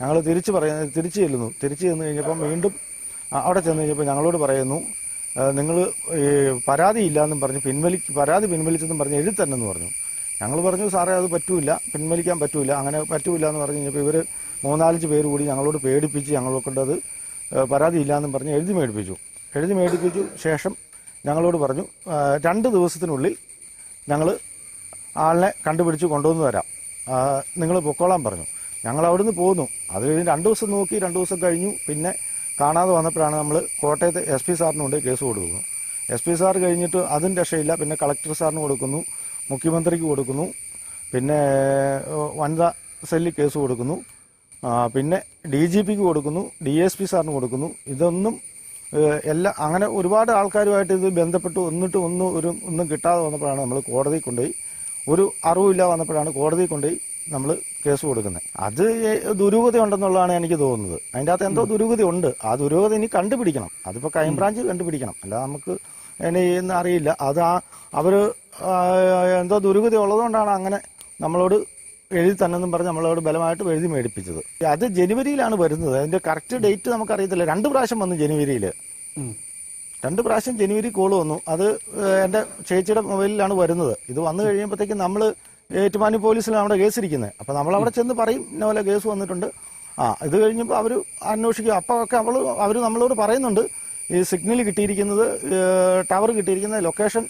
ഞങ്ങൾ തിരിച്ചു പറയുന്നത് തിരിച്ചു ചെല്ലുന്നു. തിരിച്ചു ചെന്ന് കഴിഞ്ഞപ്പം വീണ്ടും അവിടെ ചെന്ന് കഴിഞ്ഞപ്പോൾ ഞങ്ങളോട് പറയുന്നു നിങ്ങൾ പരാതി ഇല്ലാന്നും പറഞ്ഞ് പിൻവലി പരാതി പിൻവലിച്ചെന്നും പറഞ്ഞ് എഴുതി തന്നെന്ന് പറഞ്ഞു. ഞങ്ങൾ പറഞ്ഞു സാറേ അത് പറ്റൂല. പിൻവലിക്കാൻ പറ്റൂല. അങ്ങനെ പറ്റൂല എന്ന് പറഞ്ഞു കഴിഞ്ഞപ്പോൾ ഇവർ മൂന്നാലഞ്ച് പേര് കൂടി ഞങ്ങളോട് പേടിപ്പിച്ച് ഞങ്ങളെ കൊണ്ടത് ഏഹ്, പരാതി ഇല്ലാന്നും പറഞ്ഞ് എഴുതി മേടിപ്പിച്ചു. എഴുതി മേടിപ്പിച്ചു. ശേഷം ഞങ്ങളോട് പറഞ്ഞു രണ്ട് ദിവസത്തിനുള്ളിൽ ഞങ്ങൾ ആളിനെ കണ്ടുപിടിച്ച് കൊണ്ടുവന്ന് തരാം. നിങ്ങൾ പൊക്കോളാൻ പറഞ്ഞു. ഞങ്ങൾ അവിടുന്ന് പോന്നു അത് കഴിഞ്ഞ് രണ്ട് ദിവസം നോക്കി രണ്ട് ദിവസം കഴിഞ്ഞു. പിന്നെ കാണാതെ വന്നപ്പോഴാണ് നമ്മൾ കോട്ടയത്ത് എസ് പി സാറിന് കൊണ്ട് കേസ് കൊടുക്കുന്നു എസ് പി സാർ കഴിഞ്ഞിട്ട് അതും രക്ഷയില്ല. പിന്നെ കളക്ടർ സാറിന് കൊടുക്കുന്നു മുഖ്യമന്ത്രിക്ക് കൊടുക്കുന്നു. പിന്നെ വനിതാ സെല്ലിൽ കേസ് കൊടുക്കുന്നു. പിന്നെ ഡി ജി പിക്ക് കൊടുക്കുന്നു ഡി എസ് പി സാറിന് കൊടുക്കുന്നു. ഇതൊന്നും എല്ലാ അങ്ങനെ ഒരുപാട് ആൾക്കാരുമായിട്ട് ഇത് ബന്ധപ്പെട്ട്. ഒന്നിട്ട് ഒന്നും ഒരു ഒന്നും കിട്ടാതെ വന്നപ്പോഴാണ് നമ്മൾ കോടതി കൊണ്ടുപോയി. ഒരു അറിവില്ല വന്നപ്പോഴാണ് കോടതി കൊണ്ടുപോയി. നമ്മൾ കേസ് കൊടുക്കുന്നത് അത് ദുരൂഹത ഉണ്ടെന്നുള്ളതാണ് എനിക്ക് തോന്നുന്നത്. അതിന്റെ അകത്ത് എന്തോ ദുരൂഹത ഉണ്ട്. ആ ദുരൂഹത ഇനി കണ്ടുപിടിക്കണം. അതിപ്പോൾ ക്രൈംബ്രാഞ്ച് കണ്ടുപിടിക്കണം. അല്ല നമുക്ക് എന്നെ എന്ന് അറിയില്ല. അത് ആ അവർ എന്തോ ദുരൂഹത ഉള്ളതുകൊണ്ടാണ് അങ്ങനെ നമ്മളോട് എഴുതി തന്നെന്നും പറഞ്ഞ് നമ്മളോട് ബലമായിട്ട് എഴുതി മേടിപ്പിച്ചത്. അത് ജനുവരിയിലാണ് വരുന്നത്. അതിന്റെ കറക്റ്റ് ഡേറ്റ് നമുക്കറിയത്തില്ല. രണ്ട് പ്രാവശ്യം വന്നു ജനുവരിയിൽ രണ്ട് പ്രാവശ്യം ജനുവരി കോൾ വന്നു. അത് എന്റെ ചേച്ചിയുടെ മൊബൈലിലാണ് വരുന്നത്. ഇത് വന്നു കഴിയുമ്പോഴത്തേക്കും നമ്മൾ ഏറ്റുമാനി പോലീസിലാണ് അവിടെ കേസ് ഇരിക്കുന്നത് അപ്പോൾ നമ്മൾ അവിടെ ചെന്ന് പറയും ഇന്ന പോലെ കേസ് വന്നിട്ടുണ്ട്. ആ ഇത് കഴിഞ്ഞപ്പോൾ അവർ അന്വേഷിക്കും. അപ്പോൾ ഒക്കെ അവൾ അവർ നമ്മളോട് പറയുന്നുണ്ട് ഈ സിഗ്നൽ കിട്ടിയിരിക്കുന്നത് ടവർ കിട്ടിയിരിക്കുന്ന ലൊക്കേഷൻ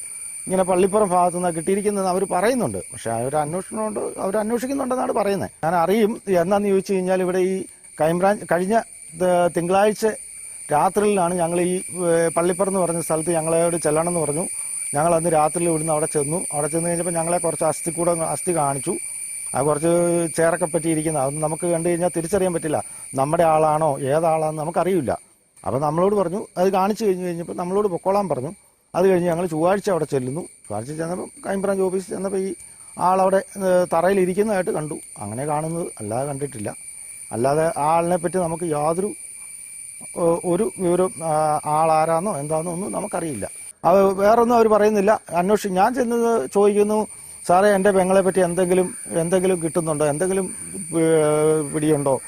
ഇങ്ങനെ പള്ളിപ്പുറം ഭാഗത്തു നിന്ന് കിട്ടിയിരിക്കുന്നത് അവർ പറയുന്നുണ്ട്. പക്ഷെ അവർ അന്വേഷണം കൊണ്ട് അവർ അന്വേഷിക്കുന്നുണ്ടെന്നാണ് പറയുന്നത്. ഞാൻ അറിയും എന്താണെന്ന് ചോദിച്ചു കഴിഞ്ഞാൽ ഇവിടെ ഈ ക്രൈംബ്രാഞ്ച് കഴിഞ്ഞ തിങ്കളാഴ്ച രാത്രിയിലാണ് ഞങ്ങൾ ഈ പള്ളിപ്പുറം എന്ന് പറഞ്ഞ സ്ഥലത്ത് ഞങ്ങളോട് ചെല്ലണമെന്ന് പറഞ്ഞു. ഞങ്ങൾ അന്ന് രാത്രിയിൽ ഇവിടുന്ന് അവിടെ ചെന്നു. അവിടെ ചെന്ന് കഴിഞ്ഞപ്പോൾ ഞങ്ങളെ കുറച്ച് അസ്ഥി കൂടെ അസ്ഥി കാണിച്ചു. അത് കുറച്ച് ചേറൊക്കെ പറ്റിയിരിക്കുന്ന. അതൊന്നും നമുക്ക് കണ്ടു കഴിഞ്ഞാൽ തിരിച്ചറിയാൻ പറ്റില്ല. നമ്മുടെ ആളാണോ ഏതാളാണെന്ന് നമുക്കറിയില്ല. അപ്പോൾ നമ്മളോട് പറഞ്ഞു അത് കാണിച്ചു കഴിഞ്ഞ് കഴിഞ്ഞപ്പോൾ നമ്മളോട് പൊക്കോളാൻ പറഞ്ഞു. അത് കഴിഞ്ഞ് ഞങ്ങൾ ചൊവ്വാഴ്ച അവിടെ ചെല്ലുന്നു. ചൊവ്വാഴ്ച ചെന്നപ്പോൾ ക്രൈംബ്രാഞ്ച് ഓഫീസിൽ ചെന്നപ്പോൾ ഈ ആളവിടെ തറയിലിരിക്കുന്നതായിട്ട് കണ്ടു. അങ്ങനെ കാണുന്നത് അല്ലാതെ കണ്ടിട്ടില്ല. അല്ലാതെ ആ ആളിനെ പറ്റി നമുക്ക് യാതൊരു ഒരു വിവരം ആളാരാന്നോ എന്താണെന്നോ ഒന്നും നമുക്കറിയില്ല. അത് വേറൊന്നും അവർ പറയുന്നില്ല. അന്വേഷിച്ച് ഞാൻ ചെന്ന് ചോദിക്കുന്നു സാറേ എന്റെ പെങ്ങളെ പറ്റി എന്തെങ്കിലും എന്തെങ്കിലും കിട്ടുന്നുണ്ടോ? എന്തെങ്കിലും പിടിയുണ്ടോ?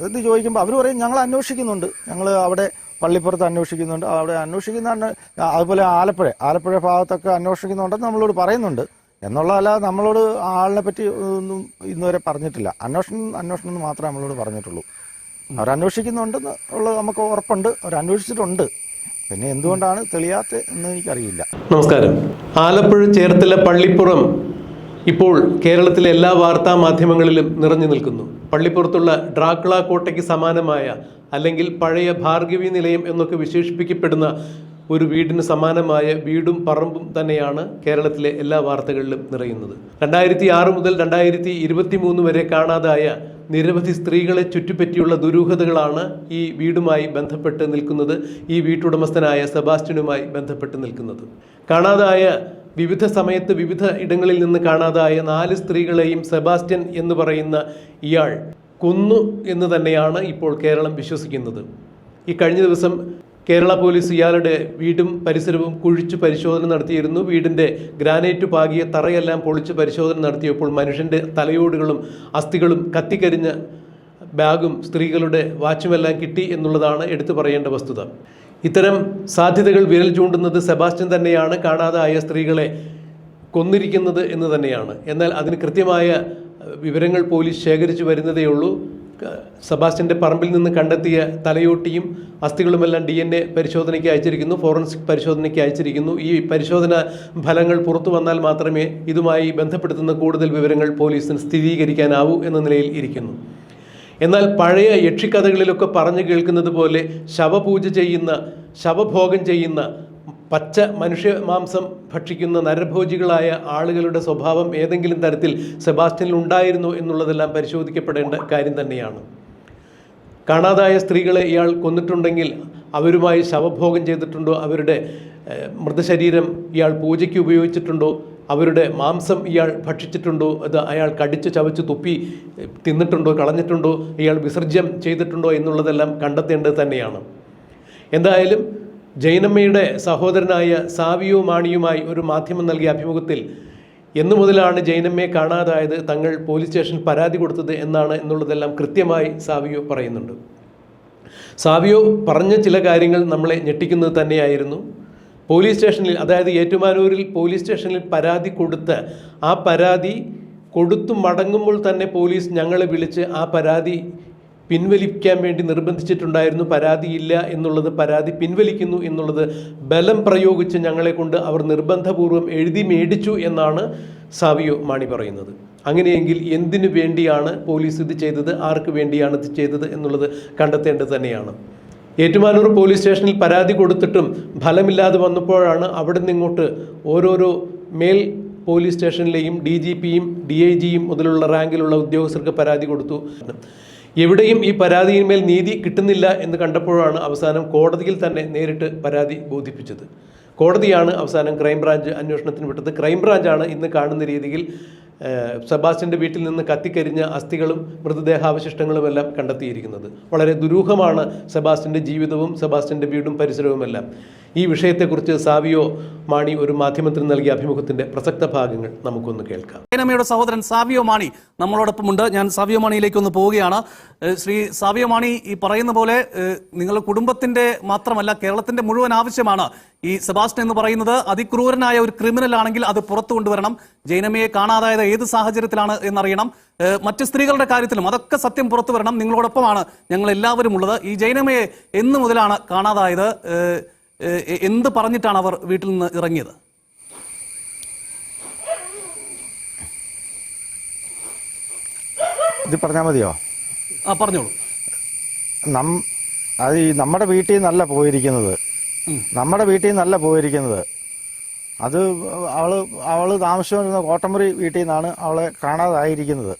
എന്ന് ചോദിക്കുമ്പോൾ അവർ പറയും ഞങ്ങൾ അന്വേഷിക്കുന്നുണ്ട്. ഞങ്ങൾ അവിടെ പള്ളിപ്പുറത്ത് അന്വേഷിക്കുന്നുണ്ട്. അവിടെ അന്വേഷിക്കുന്ന അന്വേ- അതുപോലെ ആലപ്പുഴ ആലപ്പുഴ ഭാഗത്തൊക്കെ അന്വേഷിക്കുന്നുണ്ടെന്ന് നമ്മളോട് പറയുന്നുണ്ട്. എന്നുള്ളതല്ലാതെ നമ്മളോട് ആളിനെ പറ്റി ഒന്നും ഇന്നുവരെ പറഞ്ഞിട്ടില്ല. അന്വേഷണം അന്വേഷണം എന്ന് മാത്രമേ നമ്മളോട് പറഞ്ഞിട്ടുള്ളൂ. അവർ അന്വേഷിക്കുന്നുണ്ടെന്ന് ഉള്ളത് നമുക്ക് ഉറപ്പുണ്ട്. അവർ അന്വേഷിച്ചിട്ടുണ്ട് പിന്നെ എന്തുകൊണ്ടാണ് തെളിയാത്ത എന്ന് എനിക്കറിയില്ല. നമസ്കാരം. ആലപ്പുഴ ചേർത്തല പള്ളിപ്പുറം ഇപ്പോൾ കേരളത്തിലെ എല്ലാ വാർത്താ മാധ്യമങ്ങളിലും നിറഞ്ഞു നിൽക്കുന്നു. പള്ളിപ്പുറത്തുള്ള ഡ്രാക്കുള കോട്ടയ്ക്ക് സമാനമായ അല്ലെങ്കിൽ പഴയ ഭാർഗവി നിലയം എന്നൊക്കെ വിശേഷിപ്പിക്കപ്പെടുന്ന ഒരു വീടിന് സമാനമായ വീടും പറമ്പും തന്നെയാണ് കേരളത്തിലെ എല്ലാ വാർത്തകളിലും നിറയുന്നത്. രണ്ടായിരത്തി ആറ് മുതൽ രണ്ടായിരത്തി ഇരുപത്തി മൂന്ന് വരെ കാണാതായ നിരവധി സ്ത്രീകളെ ചുറ്റിപ്പറ്റിയുള്ള ദുരൂഹതകളാണ് ഈ വീടുമായി ബന്ധപ്പെട്ട് നിൽക്കുന്നത്. ഈ വീട്ടുടമസ്ഥനായ സെബാസ്റ്റ്യനുമായി ബന്ധപ്പെട്ട് നിൽക്കുന്നത്. കാണാതായ വിവിധ സമയത്ത് വിവിധ ഇടങ്ങളിൽ നിന്ന് കാണാതായ നാല് സ്ത്രീകളെയും സെബാസ്റ്റ്യൻ എന്ന് പറയുന്ന ഇയാൾ കൊന്നു എന്ന് തന്നെയാണ് ഇപ്പോൾ കേരളം വിശ്വസിക്കുന്നത്. ഈ കഴിഞ്ഞ ദിവസം കേരള പോലീസ് ഇയാളുടെ വീടും പരിസരവും കുഴിച്ചു പരിശോധന നടത്തിയിരുന്നു. വീടിന്റെ ഗ്രാനൈറ്റ് പാകിയ തറയെല്ലാം പൊളിച്ച് പരിശോധന നടത്തിയപ്പോൾ മനുഷ്യന്റെ തലയോടുകളും അസ്ഥികളും കത്തിക്കരിഞ്ഞ ബാഗും സ്ത്രീകളുടെ വാച്ചുമെല്ലാം കിട്ടി എന്നുള്ളതാണ് എടുത്തു പറയേണ്ട വസ്തുത. ഇത്തരം സാധ്യതകൾ വിരൽ ചൂണ്ടുന്നത് സെബാസ്റ്റ്യൻ തന്നെയാണ്. കാണാതായ സ്ത്രീകളെ കൊന്നിരിക്കുന്നത് എന്ന് തന്നെയാണ്. എന്നാൽ അതിന് കൃത്യമായ വിവരങ്ങൾ പോലീസ് ശേഖരിച്ചു വരുന്നതേ ഉള്ളൂ ക- സെബാസ്റ്റ്യന്റെ പറമ്പിൽ നിന്ന് കണ്ടെത്തിയ തലയോട്ടിയും അസ്ഥികളുമെല്ലാം ഡി എൻ എ പരിശോധനയ്ക്ക് അയച്ചിരിക്കുന്നു ഫോറൻസിക് പരിശോധനയ്ക്ക് അയച്ചിരിക്കുന്നു. ഈ പരിശോധന ഫലങ്ങൾ പുറത്തു വന്നാൽ മാത്രമേ ഇതുമായി ബന്ധപ്പെടുത്തുന്ന കൂടുതൽ വിവരങ്ങൾ പോലീസിന് സ്ഥിരീകരിക്കാനാവൂ എന്ന നിലയിൽ ഇരിക്കുന്നു. എന്നാൽ പഴയ യക്ഷിക്കഥകളിലൊക്കെ പറഞ്ഞു കേൾക്കുന്നത് പോലെ ശവപൂജ ചെയ്യുന്ന ശവഭോഗം ചെയ്യുന്ന പച്ച മനുഷ്യ മാംസം ഭക്ഷിക്കുന്ന നരഭോജികളായ ആളുകളുടെ സ്വഭാവം ഏതെങ്കിലും തരത്തിൽ സെബാസ്റ്റ്യനിൽ ഉണ്ടായിരുന്നോ എന്നുള്ളതെല്ലാം പരിശോധിക്കപ്പെടേണ്ട കാര്യം തന്നെയാണ്. കാണാതായ സ്ത്രീകളെ ഇയാൾ കൊന്നിട്ടുണ്ടെങ്കിൽ അവരുമായി ശവഭോഗം ചെയ്തിട്ടുണ്ടോ? അവരുടെ മൃതശരീരം ഇയാൾ പൂജയ്ക്ക് ഉപയോഗിച്ചിട്ടുണ്ടോ? അവരുടെ മാംസം ഇയാൾ ഭക്ഷിച്ചിട്ടുണ്ടോ? അത് അയാൾ കടിച്ച് ചവച്ച് തുപ്പി തിന്നിട്ടുണ്ടോ? കളഞ്ഞിട്ടുണ്ടോ? ഇയാൾ വിസർജ്യം ചെയ്തിട്ടുണ്ടോ? എന്നുള്ളതെല്ലാം കണ്ടെത്തേണ്ടത് തന്നെയാണ്. എന്തായാലും ജൈനമ്മയുടെ സഹോദരനായ സാവിയോ മാണിയുമായി ഒരു മാധ്യമം നൽകിയ അഭിമുഖത്തിൽ എന്നു മുതലാണ് ജൈനമ്മയെ കാണാതായത് തങ്ങൾ പോലീസ് സ്റ്റേഷനിൽ പരാതി കൊടുത്തത് എന്നാണ് എന്നുള്ളതെല്ലാം കൃത്യമായി സാവിയോ പറയുന്നുണ്ട്. സാവിയോ പറഞ്ഞ ചില കാര്യങ്ങൾ നമ്മളെ ഞെട്ടിക്കുന്നത് തന്നെയായിരുന്നു. പോലീസ് സ്റ്റേഷനിൽ അതായത് ഏറ്റുമാനൂരിൽ പോലീസ് സ്റ്റേഷനിൽ പരാതി കൊടുത്ത് ആ പരാതി കൊടുത്തു മടങ്ങുമ്പോൾ തന്നെ പോലീസ് ഞങ്ങളെ വിളിച്ച് ആ പരാതി പിൻവലിക്കാൻ വേണ്ടി നിർബന്ധിച്ചിട്ടുണ്ടായിരുന്നു. പരാതിയില്ല എന്നുള്ളത് പരാതി പിൻവലിക്കുന്നു എന്നുള്ളത് ബലം പ്രയോഗിച്ച് ഞങ്ങളെ കൊണ്ട് അവർ നിർബന്ധപൂർവം എഴുതി മേടിച്ചു എന്നാണ് സാവിയോ മാണി പറയുന്നത്. അങ്ങനെയെങ്കിൽ എന്തിനു വേണ്ടിയാണ് പോലീസ് ഇത് ചെയ്തത്? ആർക്ക് വേണ്ടിയാണ് ഇത് ചെയ്തത് എന്നുള്ളത് കണ്ടെത്തേണ്ടത് തന്നെയാണ്. ഏറ്റുമാനൂർ പോലീസ് സ്റ്റേഷനിൽ പരാതി കൊടുത്തിട്ടും ഫലമില്ലാതെ വന്നപ്പോഴാണ് അവിടെ നിന്നിങ്ങോട്ട് ഓരോരോ മേൽ പോലീസ് സ്റ്റേഷനിലെയും ഡി ജി പിയും ഡി ഐ ജിയും മുതലുള്ള റാങ്കിലുള്ള ഉദ്യോഗസ്ഥർക്ക് പരാതി കൊടുത്തു. എവിടെയും ഈ പരാതിയിന്മേൽ നീതി കിട്ടുന്നില്ല എന്ന് കണ്ടപ്പോഴാണ് അവസാനം കോടതിയിൽ തന്നെ നേരിട്ട് പരാതി ബോധിപ്പിച്ചത്. കോടതിയാണ് അവസാനം ക്രൈംബ്രാഞ്ച് അന്വേഷണത്തിന് വിട്ടത്. ക്രൈംബ്രാഞ്ചാണ് ഇന്ന് കാണുന്ന രീതിയിൽ സെബാസ്റ്റ്യന്റെ വീട്ടിൽ നിന്ന് കത്തിക്കരിഞ്ഞ അസ്ഥികളും മൃതദേഹാവശിഷ്ടങ്ങളുമെല്ലാം കണ്ടെത്തിയിരിക്കുന്നത്. വളരെ ദുരൂഹമാണ് സെബാസ്റ്റ്യന്റെ ജീവിതവും സെബാസ്റ്റ്യന്റെ വീടും പരിസരവുമെല്ലാം. ഈ വിഷയത്തെക്കുറിച്ച് സാവിയോ മാണി ഒരു മാധ്യമത്തിന് നൽകിയ അഭിമുഖത്തിന്റെ പ്രസക്ത ഭാഗങ്ങൾ നമുക്കൊന്ന് കേൾക്കാം. ജൈനമ്മയുടെ സഹോദരൻ സാവിയോ മാണി നമ്മളോടൊപ്പമുണ്ട്. ഞാൻ സാവിയോ മാണിയിലേക്ക് ഒന്ന് പോവുകയാണ് ശ്രീ സാവിയോ മാണി ഈ പറയുന്ന പോലെ നിങ്ങളുടെ കുടുംബത്തിന്റെ മാത്രമല്ല കേരളത്തിന്റെ മുഴുവൻ ആവശ്യമാണ് ഈ സെബാസ്റ്റ്യൻ എന്ന് പറയുന്നത്. അതിക്രൂരനായ ഒരു ക്രിമിനൽ ആണെങ്കിൽ അത് പുറത്തു കൊണ്ടുവരണം. ജൈനമയെ കാണാതായത് ഏത് സാഹചര്യത്തിലാണ് എന്നറിയണം. മറ്റ് സ്ത്രീകളുടെ കാര്യത്തിലും അതൊക്കെ സത്യം പുറത്തു വരണം നിങ്ങളോടൊപ്പമാണ് ഞങ്ങൾ എല്ലാവരും ഉള്ളത് ഈ ജൈനമയെ എന്ന് മുതലാണ് കാണാതായത്. എന്ത് പറഞ്ഞിട്ടാണ് അവർ വീട്ടിൽ നിന്ന് ഇറങ്ങിയത്? ഇത് പറഞ്ഞാൽ മതിയോ? ആ പറഞ്ഞോളൂ. നം അത് ഈ നമ്മുടെ വീട്ടിൽ നിന്നല്ല പോയിരിക്കുന്നത്. നമ്മുടെ വീട്ടിൽ നിന്നല്ല പോയിരിക്കുന്നത്. അത് അവൾ അവൾ താമസിച്ചുകൊണ്ടിരുന്ന കോട്ടമുറി വീട്ടിൽ നിന്നാണ് അവളെ കാണാതായിരിക്കുന്നത്.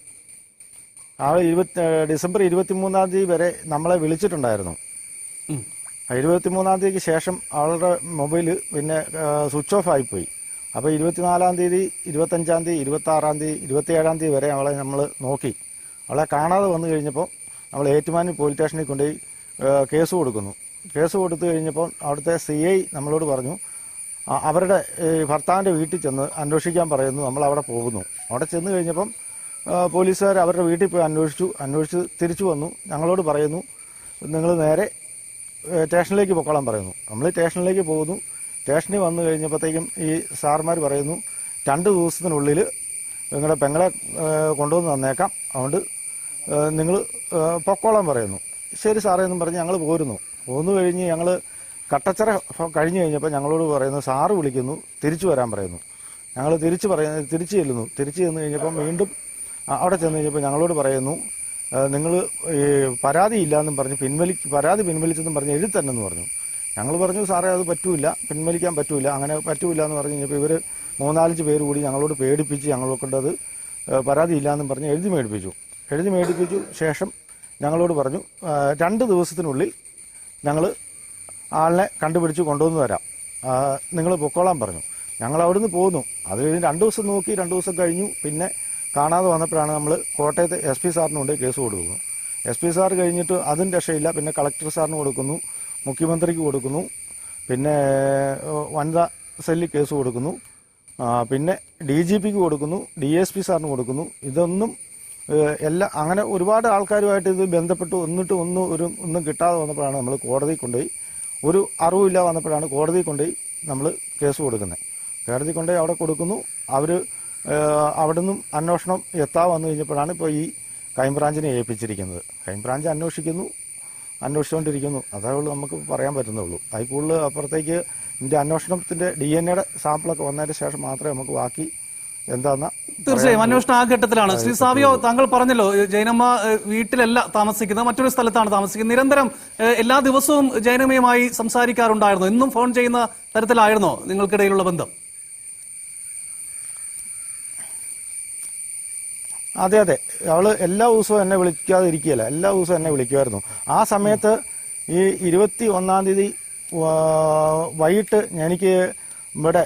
അവൾ ഇരുപത്തി ഡിസംബർ ഇരുപത്തി മൂന്നാം തീയതി വരെ നമ്മളെ വിളിച്ചിട്ടുണ്ടായിരുന്നു. ഇരുപത്തിമൂന്നാം തീയതിക്ക് ശേഷം അവളുടെ മൊബൈൽ പിന്നെ സ്വിച്ച് ഓഫ് ആയിപ്പോയി അപ്പോൾ ഇരുപത്തിനാലാം തീയതി ഇരുപത്തഞ്ചാം തീയതി ഇരുപത്തി ആറാം തീയതി ഇരുപത്തിയേഴാം തീയതി വരെ അവളെ നമ്മൾ നോക്കി. അവളെ കാണാതെ വന്നു കഴിഞ്ഞപ്പോൾ നമ്മൾ ഏറ്റുമാനൂർ പോലീസ് സ്റ്റേഷനിൽ കൊണ്ടുപോയി കേസ് കൊടുക്കുന്നു. കേസ് കൊടുത്തു കഴിഞ്ഞപ്പോൾ അവിടുത്തെ സി ഐ നമ്മളോട് പറഞ്ഞു അവരുടെ ഭർത്താവിന്റെ വീട്ടിൽ ചെന്ന് അന്വേഷിക്കാൻ പറയുന്നു നമ്മൾ അവിടെ പോകുന്നു. അവിടെ ചെന്ന് കഴിഞ്ഞപ്പം പോലീസുകാർ അവരുടെ വീട്ടിൽ പോയി അന്വേഷിച്ചു അന്വേഷിച്ച് തിരിച്ചു വന്നു. ഞങ്ങളോട് പറയുന്നു നിങ്ങൾ നേരെ സ്റ്റേഷനിലേക്ക് പൊക്കോളാൻ പറയുന്നു. നമ്മൾ സ്റ്റേഷനിലേക്ക് പോകുന്നു. സ്റ്റേഷനിൽ വന്നു കഴിഞ്ഞപ്പോഴത്തേക്കും ഈ സാർമാർ പറയുന്നു രണ്ട് ദിവസത്തിനുള്ളിൽ നിങ്ങളുടെ പെങ്ങളെ കൊണ്ടുവന്ന് തന്നേക്കാം. അതുകൊണ്ട് നിങ്ങൾ പൊക്കോളാൻ പറയുന്നു. ശരി സാറേ എന്നും പറഞ്ഞ് ഞങ്ങൾ പോരുന്നു. പോന്നു കഴിഞ്ഞ് ഞങ്ങൾ കട്ടച്ചറ കഴിഞ്ഞു കഴിഞ്ഞ് കഴിഞ്ഞപ്പോൾ ഞങ്ങളോട് പറയുന്നു സാറ് വിളിക്കുന്നു തിരിച്ചു വരാൻ പറയുന്നു. ഞങ്ങൾ തിരിച്ച് പറയുന്നു തിരിച്ചു ചെല്ലുന്നു. തിരിച്ചു ചെന്ന് കഴിഞ്ഞപ്പം വീണ്ടും അവിടെ ചെന്ന് കഴിഞ്ഞപ്പോൾ ഞങ്ങളോട് പറയുന്നു നിങ്ങൾ ഈ പരാതി ഇല്ലാന്നും പറഞ്ഞ് പിൻവലി പരാതി പിൻവലിച്ചെന്നും പറഞ്ഞ് എഴുതി തന്നെന്ന് പറഞ്ഞു. ഞങ്ങൾ പറഞ്ഞു സാറേ അത് പറ്റൂല. പിൻവലിക്കാൻ പറ്റൂല. അങ്ങനെ പറ്റൂല എന്ന് പറഞ്ഞു കഴിഞ്ഞപ്പോൾ ഇവർ മൂന്നാലഞ്ച് പേര് കൂടി ഞങ്ങളോട് പേടിപ്പിച്ച് ഞങ്ങളെ കൊണ്ടത് ഏഹ് പരാതി ഇല്ലാന്നും പറഞ്ഞ് എഴുതി മേടിപ്പിച്ചു. എഴുതി മേടിപ്പിച്ചു. ശേഷം ഞങ്ങളോട് പറഞ്ഞു രണ്ട് ദിവസത്തിനുള്ളിൽ ഞങ്ങൾ ആളിനെ കണ്ടുപിടിച്ച് കൊണ്ടുവന്ന് തരാം. നിങ്ങൾ പൊക്കോളാൻ പറഞ്ഞു. ഞങ്ങൾ അവിടുന്ന് പോന്നു. അത് കഴിഞ്ഞ് രണ്ട് ദിവസം നോക്കി രണ്ട് ദിവസം കഴിഞ്ഞു. പിന്നെ കാണാതെ വന്നപ്പോഴാണ് നമ്മൾ കോട്ടയത്ത് എസ് പി സാറിന് കൊണ്ട് കേസ് കൊടുക്കുന്നത്. എസ് പി സാർ കഴിഞ്ഞിട്ട് അതും രക്ഷയില്ല. പിന്നെ കളക്ടർ സാറിന് കൊടുക്കുന്നു മുഖ്യമന്ത്രിക്ക് കൊടുക്കുന്നു പിന്നെ വനിതാ സെല്ലിൽ കേസ് കൊടുക്കുന്നു പിന്നെ ഡി ജി പിക്ക് കൊടുക്കുന്നു ഡി എസ് പി സാറിന് കൊടുക്കുന്നു. ഇതൊന്നും എല്ലാ അങ്ങനെ ഒരുപാട് ആൾക്കാരുമായിട്ട് ഇത് ബന്ധപ്പെട്ട്. ഒന്നിട്ട് ഒന്നും ഒരു ഒന്നും കിട്ടാതെ വന്നപ്പോഴാണ് നമ്മൾ കോടതി കൊണ്ടുപോയി. ഒരു അറിവില്ല വന്നപ്പോഴാണ് കോടതി കൊണ്ടുപോയി നമ്മൾ കേസ് കൊടുക്കുന്നത്. കോടതി കൊണ്ടുപോയി അവിടെ കൊടുക്കുന്നു. അവർ അവിടെ നിന്നും അന്വേഷണം എത്താൻ വന്നു കഴിഞ്ഞപ്പോഴാണ് ഇപ്പോൾ ഈ ക്രൈംബ്രാഞ്ചിനെ ഏൽപ്പിച്ചിരിക്കുന്നത്. ക്രൈംബ്രാഞ്ച് അന്വേഷിക്കുന്നു അന്വേഷിച്ചുകൊണ്ടിരിക്കുന്നു. അതേ ഉള്ളൂ നമുക്ക് പറയാൻ പറ്റുന്നുള്ളൂ. അതിൽ കൂടുതൽ അപ്പുറത്തേക്ക് ഇതിന്റെ അന്വേഷണത്തിന്റെ ഡി എൻ എയുടെ സാമ്പിളൊക്കെ വന്നതിന് ശേഷം മാത്രമേ നമുക്ക് ബാക്കി എന്താണെന്നാ തീർച്ചയായും അന്വേഷണം ആ ഘട്ടത്തിലാണ്. ശ്രീ സാവിയോ താങ്കൾ പറഞ്ഞല്ലോ ജൈനമ്മ വീട്ടിലല്ല താമസിക്കുന്നത് മറ്റൊരു സ്ഥലത്താണ് താമസിക്കുന്നത്. നിരന്തരം എല്ലാ ദിവസവും ജൈനമ്മയുമായി സംസാരിക്കാറുണ്ടായിരുന്നു. ഇന്നും ഫോൺ ചെയ്യുന്ന തരത്തിലായിരുന്നോ നിങ്ങൾക്കിടയിലുള്ള ബന്ധം? അതെ അതെ. അവൾ എല്ലാ ദിവസവും എന്നെ വിളിക്കാതിരിക്കുകയല്ല എല്ലാ ദിവസവും എന്നെ വിളിക്കുമായിരുന്നു. ആ സമയത്ത് ഈ ഇരുപത്തി ഒന്നാം തീയതി വൈകിട്ട് എനിക്ക് ഇവിടെ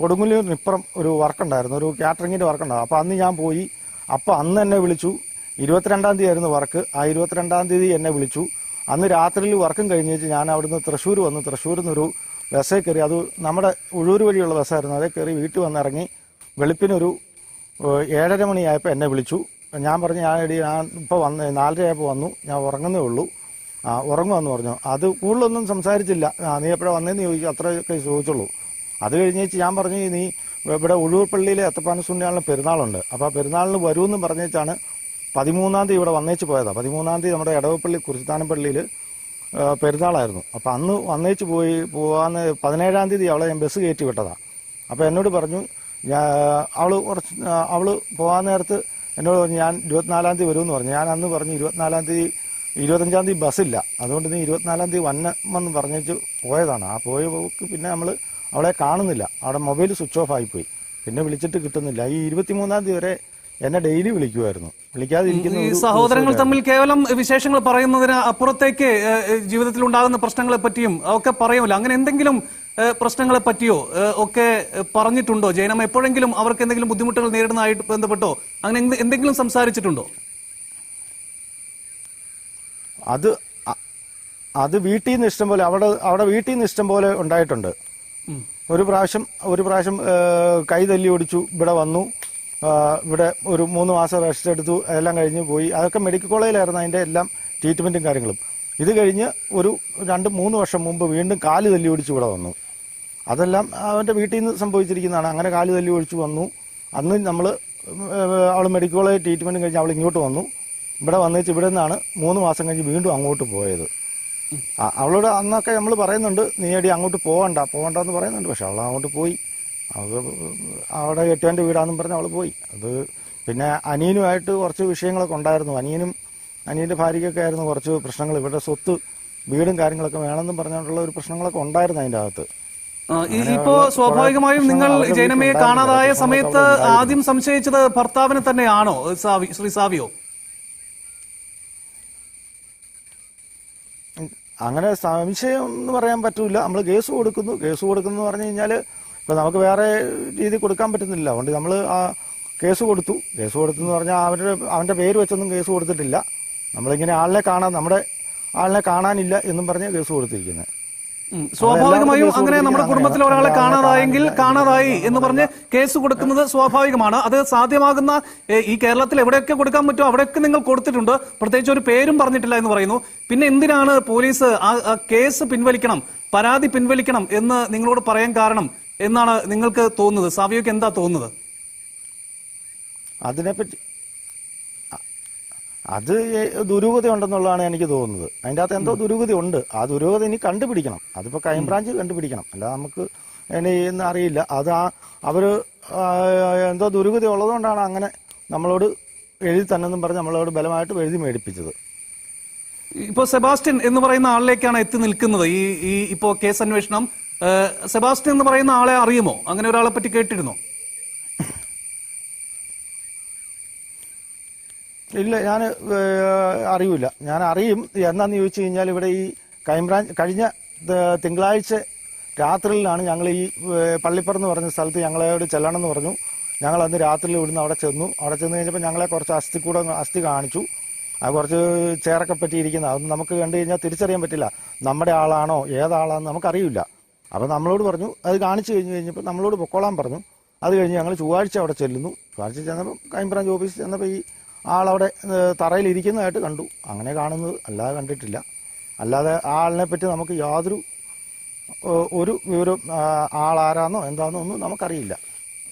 കൊടുങ്ങല്ലൂരിനിപ്പുറം ഒരു വർക്കുണ്ടായിരുന്നു ഒരു കാറ്ററിങ്ങിന്റെ വർക്കുണ്ടായിരുന്നു. അപ്പോൾ അന്ന് ഞാൻ പോയി അപ്പോൾ അന്ന് എന്നെ വിളിച്ചു. ഇരുപത്തിരണ്ടാം തീയതി ആയിരുന്നു വർക്ക്. ആ ഇരുപത്തിരണ്ടാം തീയതി എന്നെ വിളിച്ചു. അന്ന് രാത്രിയിൽ വർക്കും കഴിഞ്ഞ് വെച്ച് ഞാൻ അവിടുന്ന് തൃശ്ശൂർ വന്നു. തൃശ്ശൂരിൽ നിന്നൊരു ബസ്സേ കയറി അത് നമ്മുടെ ഉഴൂർ വഴിയുള്ള ബസ്സായിരുന്നു. അതേ കയറി വീട്ടിൽ വന്നിറങ്ങി വെളുപ്പിനൊരു ഏഴര മണിയായപ്പോൾ എന്നെ വിളിച്ചു. ഞാൻ പറഞ്ഞു ഞാൻ എടി ഞാൻ ഇപ്പോൾ വന്ന് നാലരയായപ്പോൾ വന്നു. ഞാൻ ഉറങ്ങുന്നേ ഉള്ളൂ. ആ ഉറങ്ങുമെന്ന് പറഞ്ഞു. അത് കൂടുതലൊന്നും സംസാരിച്ചില്ല. നീ എപ്പോഴാണ് വന്നതെന്ന് ചോദിച്ചു അത്രയൊക്കെ ചോദിച്ചുള്ളൂ. അത് കഴിഞ്ഞേച്ച് ഞാൻ പറഞ്ഞു നീ ഇവിടെ ഉഴൂർ പള്ളിയിലെ എത്തപ്പാന സുണ്യാളിന് പെരുന്നാളുണ്ട്. അപ്പോൾ ആ പെരുന്നാളിന് വരുമെന്ന് പറഞ്ഞേച്ചാണ് പതിമൂന്നാം തീയതി ഇവിടെ വന്നേച്ച് പോയതാണ് പതിമൂന്നാം തീയതി നമ്മുടെ ഇടവപ്പള്ളി കുറിച്ചാനം പള്ളിയിൽ പെരുന്നാളായിരുന്നു. അപ്പോൾ അന്ന് വന്നേച്ച് പോയി പോകാന്ന് പതിനേഴാം തീയതി അവളെ ഞാൻ ബസ് കയറ്റി വിട്ടതാണ് അപ്പോൾ എന്നോട് പറഞ്ഞു അവൾ കുറച്ച് അവൾ അവൾ പോകാൻ നേരത്ത് എന്നോട് പറഞ്ഞു ഞാൻ ഇരുപത്തിനാലാം തീയതി വരുമെന്ന് പറഞ്ഞു. ഞാൻ അന്ന് പറഞ്ഞു ഇരുപത്തിനാലാം തീയതി ഇരുപത്തഞ്ചാം തീയതി ബസ്സില്ല അതുകൊണ്ട് നീ ഇരുപത്തിനാലാം തീയതി വന്നമെന്ന് പറഞ്ഞിട്ട് പോയതാണ്. ആ പോയ പോക്ക് പിന്നെ നമ്മൾ അവളെ കാണുന്നില്ല. അവിടെ മൊബൈൽ സ്വിച്ച് ഓഫ് ആയിപ്പോയി. പിന്നെ വിളിച്ചിട്ട് കിട്ടുന്നില്ല. ഈ ഇരുപത്തിമൂന്നാം തീയതി വരെ എന്നെ ഡെയിലി വിളിക്കുമായിരുന്നു വിളിക്കാതിരിക്കുന്ന ഈ സഹോദരങ്ങൾ തമ്മിൽ കേവലം വിശേഷങ്ങൾ പറയുന്നതിന് അപ്പുറത്തേക്ക് ജീവിതത്തിൽ ഉണ്ടാകുന്ന പ്രശ്നങ്ങളെ പറ്റിയും ഒക്കെ പറയുമല്ലോ അങ്ങനെ എന്തെങ്കിലും പ്രശ്നങ്ങളെ പറ്റിയോ ഒക്കെ പറഞ്ഞിട്ടുണ്ടോ? ജയനമ്മ എപ്പോഴെങ്കിലും അവർക്ക് എന്തെങ്കിലും ബുദ്ധിമുട്ടുകൾ നേരിടുന്നതായിട്ട് ബന്ധപ്പെട്ടോ? അങ്ങനെ എന്തെങ്കിലും സംസാരിച്ചിട്ടുണ്ടോ? അത് അത് വീട്ടിൽ നിന്ന് ഇഷ്ടം പോലെ അവിടെ അവിടെ വീട്ടിൽ നിന്ന് ഇഷ്ടം പോലെ ഉണ്ടായിട്ടുണ്ട്. ഒരു പ്രാവശ്യം ഒരു പ്രാവശ്യം കൈ തല്ലി ഓടിച്ചു ഇവിടെ വന്നു. ഇവിടെ ഒരു മൂന്ന് മാസം റെസ്റ്റ് എടുത്തു എല്ലാം കഴിഞ്ഞ് പോയി. അതൊക്കെ മെഡിക്കൽ കോളേജിലായിരുന്നു അതിന്റെ എല്ലാം ട്രീറ്റ്മെന്റും കാര്യങ്ങളും. ഇത് കഴിഞ്ഞ് ഒരു രണ്ട് മൂന്ന് വർഷം മുമ്പ് വീണ്ടും കാൽ തല്ലി ഓടിച്ചു ഇവിടെ വന്നു. അതെല്ലാം അവന്റെ വീട്ടിൽ നിന്ന് സംഭവിച്ചിരിക്കുന്നതാണ്. അങ്ങനെ കാൽ തല്ലി ഒഴിച്ചു വന്നു. അന്ന് നമ്മൾ അവൾ മെഡിക്കൽ കോളേജ് ട്രീറ്റ്മെന്റ് കഴിഞ്ഞ് അവൾ ഇങ്ങോട്ട് വന്നു. ഇവിടെ വന്നേച്ച് ഇവിടെ നിന്നാണ് മൂന്ന് മാസം കഴിഞ്ഞ് വീണ്ടും അങ്ങോട്ട് പോയത്. അവളോട് അന്നൊക്കെ നമ്മൾ പറയുന്നുണ്ട് നീ അടി അങ്ങോട്ട് പോകണ്ട പോകണ്ട എന്ന് പറയുന്നുണ്ട്. പക്ഷെ അവൾ അങ്ങോട്ട് പോയി. അവൾ അവിടെ കെട്ടിയവന്റെ വീടാന്നും പറഞ്ഞ് അവൾ പോയി. അത് പിന്നെ അനിയനുമായിട്ട് കുറച്ച് വിഷയങ്ങളൊക്കെ ഉണ്ടായിരുന്നു. അനിയനും അനിയന്റെ ഭാര്യയ്ക്കൊക്കെ ആയിരുന്നു കുറച്ച് പ്രശ്നങ്ങൾ. ഇവരുടെ സ്വത്ത് വീടും കാര്യങ്ങളൊക്കെ വേണമെന്നും പറഞ്ഞുകൊണ്ടുള്ള ഒരു പ്രശ്നങ്ങളൊക്കെ ഉണ്ടായിരുന്നു അതിന്റെ അകത്ത്. ഇപ്പോ സ്വാഭാവികമായും നിങ്ങൾ ജയനമ്മയെ കാണാതായ സമയത്ത് ആദ്യം സംശയിച്ചത് ഭർത്താവിനെ തന്നെയാണോ? ശ്രീ സാവിയോ? അങ്ങനെ സംശയം എന്ന് പറയാൻ പറ്റൂല. നമ്മൾ കേസ് കൊടുക്കുന്നു. കേസ് കൊടുക്കുന്നു പറഞ്ഞു കഴിഞ്ഞാൽ ഇപ്പൊ നമുക്ക് വേറെ രീതി കൊടുക്കാൻ പറ്റുന്നില്ല. അതുകൊണ്ട് നമ്മൾ ആ കേസ് കൊടുത്തു. കേസ് കൊടുത്തു എന്ന് പറഞ്ഞാൽ അവരുടെ അവന്റെ പേര് വെച്ചൊന്നും കേസ് കൊടുത്തിട്ടില്ല. നമ്മളിങ്ങനെ ആളിനെ കാണാൻ നമ്മുടെ ആളിനെ കാണാനില്ല എന്നും പറഞ്ഞ് കേസ് കൊടുത്തിരിക്കുന്നത്. സ്വാഭാവികമായും അങ്ങനെ നമ്മുടെ കുടുംബത്തിലെ ഒരാളെ കാണാതായെങ്കിൽ കാണാതായി എന്ന് പറഞ്ഞ് കേസ് കൊടുക്കുന്നത് സ്വാഭാവികമാണ് അത് സാധ്യമാകുന്ന ഈ കേരളത്തിൽ എവിടെയൊക്കെ കൊടുക്കാൻ പറ്റുമോ അവിടെയൊക്കെ നിങ്ങൾ കൊടുത്തിട്ടുണ്ട് പ്രത്യേകിച്ച് ഒരു പേരും പറഞ്ഞിട്ടില്ല എന്ന് പറയുന്നു പിന്നെ എന്തിനാണ് പോലീസ് ആ കേസ് പിൻവലിക്കണം പരാതി പിൻവലിക്കണം എന്ന് നിങ്ങളോട് പറയാൻ കാരണം എന്നാണ് നിങ്ങൾക്ക് തോന്നുന്നത് സാവിയോക്ക് എന്താ തോന്നുന്നത് അതിനെപ്പറ്റി അത് ദുരൂഹത ഉണ്ടെന്നുള്ളതാണ് എനിക്ക് തോന്നുന്നത്. അതിന്റെ അകത്ത് എന്തോ ദുരൂഹത ഉണ്ട്. ആ ദുരൂഹത ഇനി കണ്ടുപിടിക്കണം. അതിപ്പോ ക്രൈംബ്രാഞ്ച് കണ്ടുപിടിക്കണം. അല്ല നമുക്ക് ഇനി ഇന്ന് അറിയില്ല. അത് ആ അവർ എന്തോ ദുരൂഹത ഉള്ളതുകൊണ്ടാണ് അങ്ങനെ നമ്മളോട് എഴുതി തന്നെന്നും പറഞ്ഞ് നമ്മളോട് ബലമായിട്ട് എഴുതി മേടിപ്പിച്ചത്. ഇപ്പോ സെബാസ്റ്റ്യൻ എന്ന് പറയുന്ന ആളിലേക്കാണ് എത്തി നിൽക്കുന്നത്. ഈ ഈ ഇപ്പോ കേസ് അന്വേഷണം. സെബാസ്റ്റ്യൻ എന്ന് പറയുന്ന ആളെ അറിയുമോ? അങ്ങനെ ഒരാളെ പറ്റി കേട്ടിരുന്നോ? ഇല്ല ഞാൻ അറിയില്ല ഞാൻ അറിയും. എന്നാന്ന് ചോദിച്ചു കഴിഞ്ഞാൽ ഇവിടെ ഈ ക്രൈംബ്രാഞ്ച് കഴിഞ്ഞ തിങ്കളാഴ്ച രാത്രിയിലാണ് ഞങ്ങൾ ഈ പള്ളിപ്പറന്ന് പള്ളിപ്പുറം പറഞ്ഞ സ്ഥലത്ത് ഞങ്ങളോട് ചെല്ലണം എന്ന് പറഞ്ഞു. ഞങ്ങൾ അന്ന് രാത്രിയിൽ ഇവിടുന്ന് അവിടെ ചെന്നു. അവിടെ ചെന്ന് കഴിഞ്ഞപ്പോൾ ഞങ്ങളെ കുറച്ച് അസ്ഥി കൂടെ അസ്ഥി കാണിച്ചു. അത് കുറച്ച് ചേറൊക്കെ പറ്റിയിരിക്കുന്ന. അതൊന്നും നമുക്ക് കണ്ടു കഴിഞ്ഞാൽ തിരിച്ചറിയാൻ പറ്റില്ല. നമ്മുടെ ആളാണോ ഏതാളാണെന്ന് നമുക്കറിയില്ല. അപ്പോൾ നമ്മളോട് പറഞ്ഞു അത് കാണിച്ചു കഴിഞ്ഞ് കഴിഞ്ഞപ്പോൾ നമ്മളോട് പൊക്കോളാൻ പറഞ്ഞു. അത് കഴിഞ്ഞ് ഞങ്ങൾ ചൊവ്വാഴ്ച അവിടെ ചെല്ലുന്നു. ചൊവ്വാഴ്ച ചെന്നപ്പോൾ ക്രൈംബ്രാഞ്ച് ഓഫീസിൽ ചെന്നപ്പോൾ ഈ ആളവിടെ തറയിലിരിക്കുന്നതായിട്ട് തറയിൽ ഇരിക്കുന്നതായിട്ട് കണ്ടു. അങ്ങനെ കാണുന്നത് അല്ലാതെ കണ്ടിട്ടില്ല. അല്ലാതെ ആളിനെ പറ്റി നമുക്ക് യാതൊരു ഒരു വിവരം ആളാരാന്നോ എന്താണെന്നോ ഒന്നും നമുക്കറിയില്ല.